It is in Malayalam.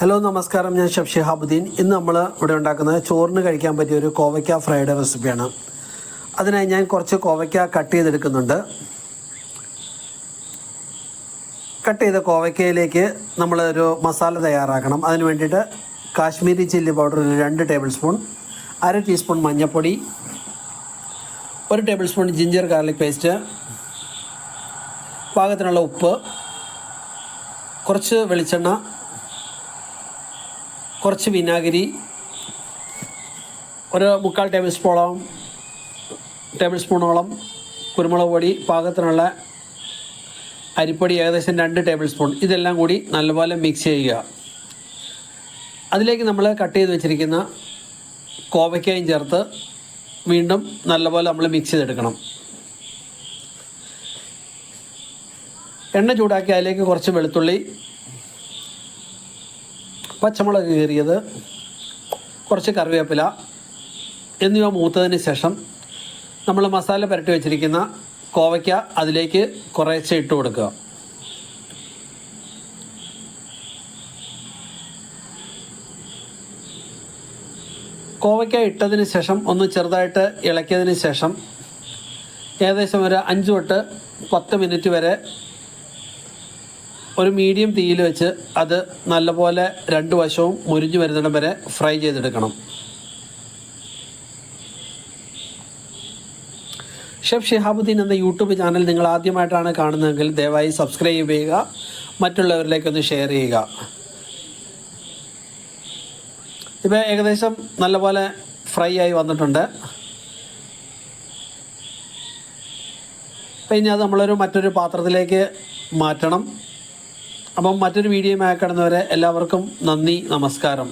ഹലോ നമസ്കാരം. ഞാൻ ഷബ് ഷിഹാബുദ്ദീൻ ഇന്ന് നമ്മൾ ഇവിടെ ഉണ്ടാക്കുന്നത് ചോറിന് കഴിക്കാൻ പറ്റിയ ഒരു കോവയ്ക്ക ഫ്രൈഡ് റെസിപ്പിയാണ്. അതിനായി ഞാൻ കുറച്ച് കോവയ്ക്ക കട്ട് ചെയ്തെടുക്കുന്നുണ്ട്. കട്ട് ചെയ്ത കോവയ്ക്കയിലേക്ക് നമ്മളൊരു മസാല തയ്യാറാക്കണം. അതിന് വേണ്ടിയിട്ട് കാശ്മീരി ചില്ലി പൗഡർ ഒരു രണ്ട് ടേബിൾ സ്പൂൺ അര ടീസ്പൂൺ മഞ്ഞൾപ്പൊടി ഒരു tablespoon ginger garlic paste പാകത്തിനുള്ള ഉപ്പ് കുറച്ച് വെളിച്ചെണ്ണ കുറച്ച് വിനാഗിരി ഒരു മുക്കാൽ ടേബിൾ സ്പൂണോളം ടേബിൾ സ്പൂണോളം കുരുമുളക് പൊടി പാകത്തിനുള്ള അരിപ്പൊടി ഏകദേശം രണ്ട് ടേബിൾ സ്പൂൺ. ഇതെല്ലാം കൂടി നല്ലപോലെ മിക്സ് ചെയ്യുക. അതിലേക്ക് നമ്മൾ കട്ട് ചെയ്ത് വെച്ചിരിക്കുന്ന കോവയ്ക്കായും ചേർത്ത് വീണ്ടും നല്ലപോലെ നമ്മൾ മിക്സ് ചെയ്തെടുക്കണം. എണ്ണ ചൂടാക്കി അതിലേക്ക് കുറച്ച് വെളുത്തുള്ളി പച്ചമുളക് കീറിയത് കുറച്ച് കറിവേപ്പില എന്നിവ മൂത്തതിന് ശേഷം നമ്മൾ മസാല പുരട്ടി വെച്ചിരിക്കുന്ന കോവയ്ക്ക അതിലേക്ക് കുറേശ്ശെ ഇട്ട് കൊടുക്കുക. കോവയ്ക്ക ഇട്ടതിന് ശേഷം ഒന്ന് ചെറുതായിട്ട് ഇളക്കിയതിന് ശേഷം ഏകദേശം ഒരു അഞ്ച് തൊട്ട് പത്ത് മിനിറ്റ് വരെ ഒരു മീഡിയം തീയിൽ വെച്ച് അത് നല്ലപോലെ രണ്ട് വശവും മുരിഞ്ഞു വരുന്നിടം വരെ ഫ്രൈ ചെയ്തെടുക്കണം. ഷെഫ് ഷിഹാബുദ്ദീൻ എന്ന യൂട്യൂബ് ചാനൽ നിങ്ങൾ ആദ്യമായിട്ടാണ് കാണുന്നതെങ്കിൽ ദയവായി സബ്സ്ക്രൈബ് ചെയ്യുക മറ്റുള്ളവരിലേക്കൊന്ന് ഷെയർ ചെയ്യുക. ഇപ്പോൾ ഏകദേശം നല്ലപോലെ ഫ്രൈ ആയി വന്നിട്ടുണ്ട്. അപ്പം ഇനി അത് നമ്മളൊരു മറ്റൊരു പാത്രത്തിലേക്ക് മാറ്റണം. അപ്പം മറ്റൊരു വീഡിയോയുമായി കടന്നവരെ എല്ലാവർക്കും നന്ദി നമസ്കാരം.